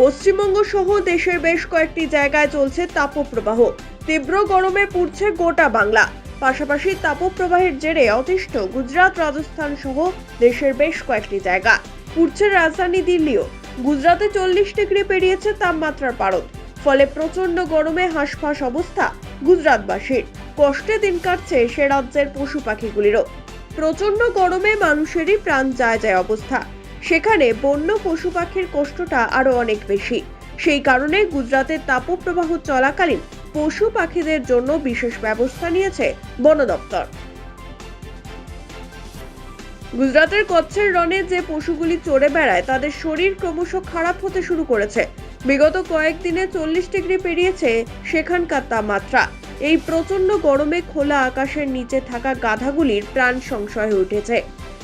পশ্চিমবঙ্গ সহ দেশের বেশ কয়েকটি জায়গায় চলছে তাপপ্রবাহ। তীব্র গরমে পুড়ছে গোটা বাংলা। পাশাপাশি তাপপ্রবাহের জেরে অতিষ্ঠ গুজরাট রাজস্থান সহ দেশের বেশ কয়েকটি জায়গা। পুড়ছে রাজধানী দিল্লিও। গুজরাটে চল্লিশ ডিগ্রি পেরিয়েছে তাপমাত্রার পারদ। ফলে প্রচণ্ড গরমে হাঁসফাঁস অবস্থা গুজরাটবাসীর। কষ্টে দিন কাটছে সে রাজ্যের পশু পাখিগুলিরও। প্রচণ্ড গরমে মানুষেরই প্রাণ যায় যায় অবস্থা। সেখানে বন্য পশু পাখির কষ্টটা আরও অনেক বেশি। সেই কারণে গুজরাতের তাপপ্রবাহ চলাকালীন পশু পাখিদের জন্য বিশেষ ব্যবস্থা নিয়েছে বন দপ্তর। গুজরাটের কচ্ছের রনে যে পশুগুলি চড়ে বেড়ায়, তাদের শরীর ক্রমশ খারাপ হতে শুরু করেছে। বিগত কয়েকদিনে চল্লিশ ডিগ্রি পেরিয়েছে সেখানকার তাপমাত্রা। এই প্রচণ্ড গরমে খোলা আকাশের নিচে থাকা গাধাগুলির প্রাণ সংশয় উঠেছে।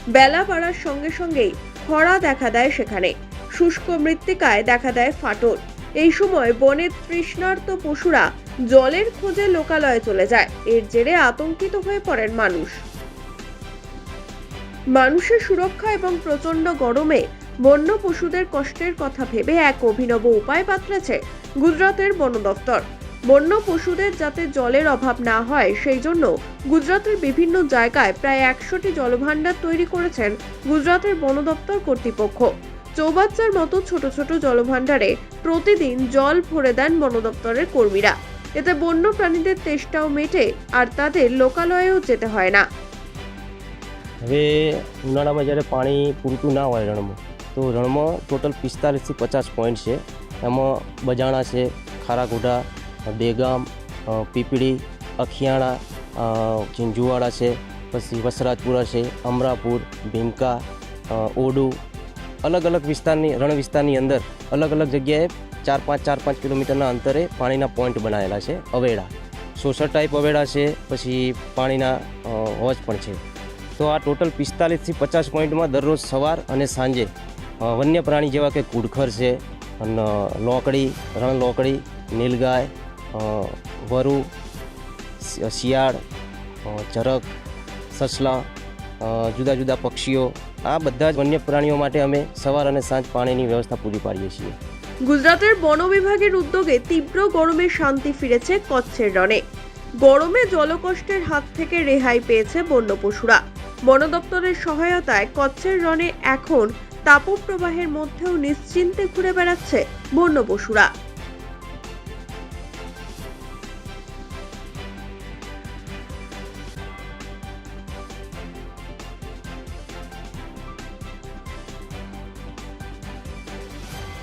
বেলা বাড়ার সঙ্গে সঙ্গেই খরা দেখা দেয় সেখানে। শুষ্ক মৃত্তিকায় দেখা দেয় ফাটল। এই সময় বনের তৃষ্ণার্ত পশুরা জলের খোঁজে লোকালয়ে চলে যায়। এর জেরে আতঙ্কিত হয়ে পড়েন মানুষ। মানুষের সুরক্ষা এবং প্রচণ্ড গরমে বন্য পশুদের কষ্টের কথা ভেবে এক অভিনব উপায় পাতলেছে গুজরাতের বন দপ্তর। বন্য পশুদের যাতে জলের অভাব না হয় সেই জন্য গুজরাতের বিভিন্ন জায়গায় প্রায় একশোটি জলভাণ্ডার তৈরি করেছেন গুজরাতের বন দপ্তর কর্তৃপক্ষ চৌবাচ্চার মতো ছোট ছোট জলভাণ্ডারে প্রতিদিন জল ভরে দেন বন দপ্তরের কর্মীরা এতে বন্য প্রাণীদের তেষ্টাও মেটে আর তাদের লোকালয়েও যেতে হয় না હવે ઉનાળામાં જ્યારે પાણી પૂરતું ના હોય રણમાં તો રણમાં ટોટલ પિસ્તાલીસથી પચાસ પોઈન્ટ છે એમાં બજાણા છે ખારાગોડા બેગામ અ, પીપળી અખિયાણા ઝીંઝુવાડા છે પછી વસરાજપુરા છે અમરાપુર ભીમકા ઓડુ અલગ અલગ વિસ્તારની રણ વિસ્તારની અંદર અલગ અલગ જગ્યાએ ચાર પાંચ ચાર પાંચ કિલોમીટરના અંતરે પાણીના પોઈન્ટ બનાવેલા છે અવેડા. સોસર ટાઈપ અવેડા છે પછી પાણીના હોજ પણ છે. તો આ ટોટલ પિસ્તાલીસથી પચાસ પોઈન્ટમાં દરરોજ સવાર અને સાંજે વન્ય પ્રાણી જેવા કે કુડખર છે લોકડી રણ લોકડી નીલગાય વરુ શિ- શિયાળ અ, ચરક સસલા અ, જુદા જુદા પક્ષીઓ આ બધા જ વન્ય પ્રાણીઓ માટે અમે સવાર અને સાંજ પાણીની વ્યવસ્થા પૂરી પાડીએ છીએ গুজরাটের বন বিভাগের উদ্যোগে তীব্র গরমে শান্তি ফিরেছে কচ্ছের রনে গরমে জলকষ্টের হাত থেকে রেহাই পেয়েছে বন্য পশুরা বন দপ্তরের সহায়তায় কচ্ছের রনে এখন তাপপ্রবাহের মধ্যেও নিশ্চিন্তে ঘুরে বেড়াচ্ছে বন্য পশুরা